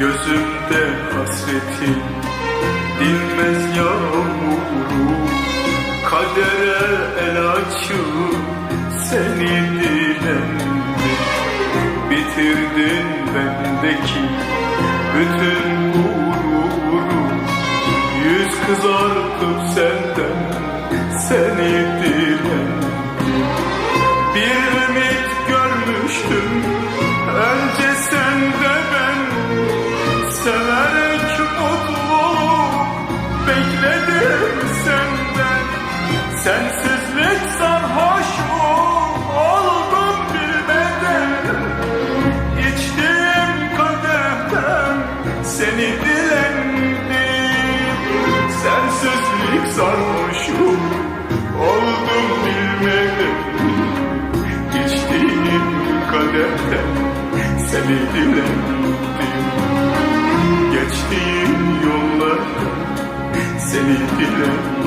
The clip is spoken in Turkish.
Gözümde hasretim dinmez yağmuru. Kadere el açıp seni dilendim Bitirdin bendeki bütün gururu. Yüz kızartıp senden seni dilendim Bir ümit görmüştüm önce Sensizlik sarhoşu oldum bilmeden İçtiğim kadehten seni dilendim Sensizlik sarhoşu oldum bilmeden İçtiğim kadehten seni dilendim Geçtiğim yollarda seni dilerim